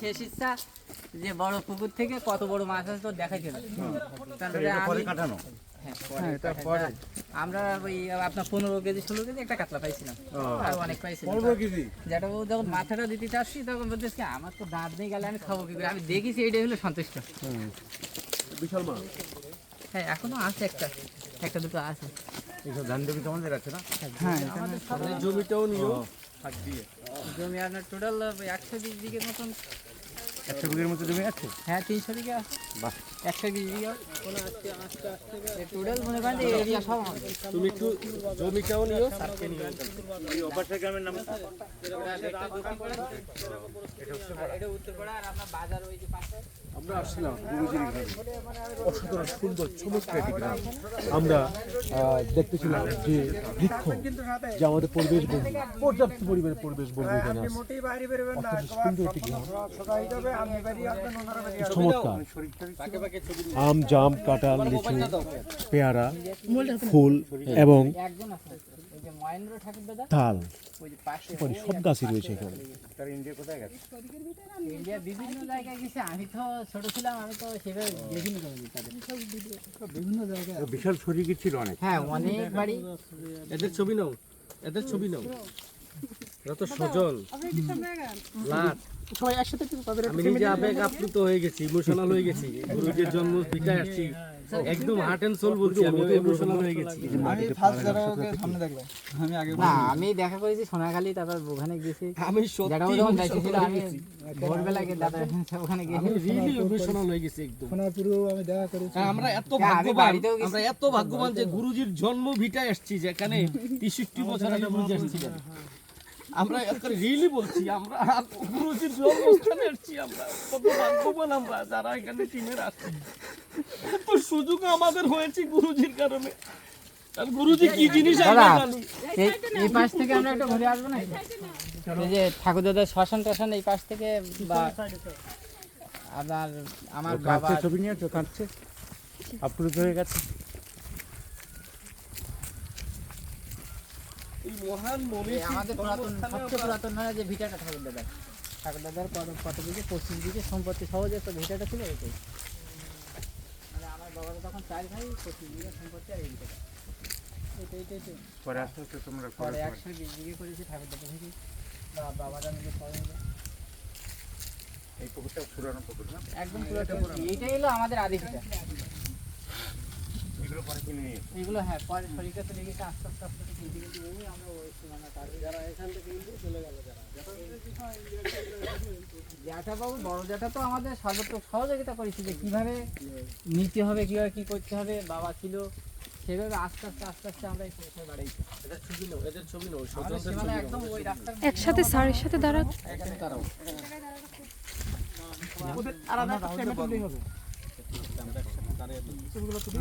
শেষ ইচ্ছা যে বড় পুকুর থেকে কত বড় মাছ আছে তো দেখাইতে কাটানো? হ্যাঁ, পরে কাটাটা। আমরা ওই আপনার পনেরো কেজি ষোলো কেজি একটা কাতলা পাইছিলাম। আর অনেক পাইছিলাম। যেটা ও যখন মাথাটা দিতে চাচ্ছি তখন বলতেছি আমার তো দাঁত নেই গেলে আমি খাব কি করে? আমি দেখেছি এইটাই হলো সন্তুষ্ট। বিশাল মাছ হ্যাঁ এখনও আছে একটা। একটা দুটো আছে। এইসব ধান জমি তোমাদের আছে না? হ্যাঁ জমিটাও নিও। জমি আপনার টোটাল একশো বিশ দিকের মতন একশো বিঘের মতো জমি আছে? হ্যাঁ তিনশো বিঘে আছে। বাহ। একশো বিঘা। টোটাল মনে করেন এরিয়া সব তুমি একটু জমিটাও নিও সারকে নিও। অপাশা গ্রামের নাম এটা উত্তরপাড়া আর আপনার বাজার ওই যে পাশে। আমরা আসছিলাম গুরুজির অসাধারণ সুন্দর চমৎকার একটি গ্রাম। আমরা দেখতেছিলাম যে বৃক্ষ যে আমাদের পরিবেশ বন্ধু পর্যাপ্ত পরিমাণে পরিবেশ বন্ধু এখানে সুন্দর একটি গ্রাম। চমৎকার। আম জাম কাঁঠাল লিচু পেয়ারা ফুল এবং তাল। ওই যে পাশে সুপারি সব গাছই রয়েছে এখানে। তার ইন্ডিয়া কোথায় গেছে ইন্ডিয়া বিভিন্ন জায়গায় গেছে আমি তো ছোট ছিলাম আমি তো সেভাবে দেখিনি কোনো তাদের বিভিন্ন জায়গায় বিশাল শরীর ছিল অনেক। হ্যাঁ অনেক বাড়ি। এদের ছবি নাও এদের ছবি নাও। এরা তো সজল লাট। সবাই একসাথে আমি নিজে আবেগ আপ্লুত হয়ে গেছি ইমোশনাল হয়ে গেছি। গুরুজির জন্ম ভিটায় আসছি। একদম হার্ট এন্ড সোল বলছি আমি ইমোশনাল হয়ে গেছি। না আমি দেখা করেছি সোনাখালী তারপর ওখানে গেছি। আমি সত্যি যখন আমি ভোরবেলা গিয়ে দাদা ওখানে গেছি আমি রিয়েলি ইমোশনাল হয়ে গেছি একদম। হ্যাঁ, আমরা এত হ্যাঁ, ভাগ্যবান আমরা এত ভাগ্যবান যে গুরুজির জন্ম ভিটায় আসছি যেখানে তেষট্টি বছর আগে গুরুজি আসছিলেন। আমরা রিয়েলি বলছি আমরা গুরুজির জন্মস্থানে আসছি আমরা কত ভাগ্যবান আমরা যারা এখানে টিমের আসছি এত সুযোগ আমাদের হয়েছে গুরুজির কারণে। গুরুজি কি জিনিস এই এই পাশ থেকে আমরা একটু ঘুরে আসব না এই যে ঠাকুর দাদার শ্মশান টশান এই পাশ থেকে বা আপনার আমার বাবা ছবি নিয়ে তো কাঁদছে। আপ্লুত হয়ে গেছে। এই মহান আমাদের পুরাতন সবচেয়ে পুরাতন নয় যে ভিটাটা ঠাকুর দাদার ঠাকুর দাদার কত কত দিকে পঁচিশ দিকে সম্পত্তি সহজে একটা ভিটাটা ছিল এটাই মানে আমার বাবার তখন চার ভাই পঁচিশ বিঘা সম্পত্তি আর এই ভিটাটা। পরে আস্তে আস্তে তোমরা পরে একশো বিশ বিঘে করেছি ঠাকুর দাদা থেকে। বাবারা মিলে সবাই মিলে এই পুকুরটা পুরানো পুকুর না? একদম পুরো এইটাই হলো আমাদের আদি ভিটা। এগুলো পরে কিনে নিয়ে এগুলো হ্যাঁ পরে শরীরটা চলে গেছে আস্তে আস্তে আস্তে আস্তে কিনতে কিনতে এই আমরা ওই সীমানা পার যারা এখান থেকে চলে গেল যারা। জ্যাঠা বড় জ্যাঠা তো আমাদের সর্বোত্তম সহযোগিতা করেছে যে কীভাবে নিতে হবে কীভাবে কি করতে হবে বাবা ছিল। সেভাবে আস্তে আস্তে আস্তে আস্তে আমরা এই পৌঁছে বাড়াইছি। এদের ছবি নাও এদের ছবি নাও আমাদের সজলদের সীমানা ছবি একদম ওই রাস্তার একসাথে স্যারের সাথে এখানে দাঁড়াও। আলাদা হবে। ছিল।